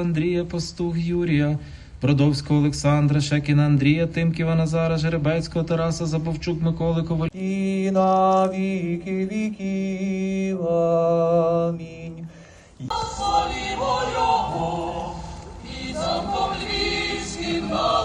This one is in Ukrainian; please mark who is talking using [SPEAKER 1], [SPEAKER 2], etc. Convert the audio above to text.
[SPEAKER 1] Андрія, Пастух Юрія, Продовського Олександра, Шекіна Андрія, Тимківа Назара, Жеребецького Тараса, Забовчук, Миколи Коваль.
[SPEAKER 2] і на віки віків. Амінь.
[SPEAKER 3] Львівським, на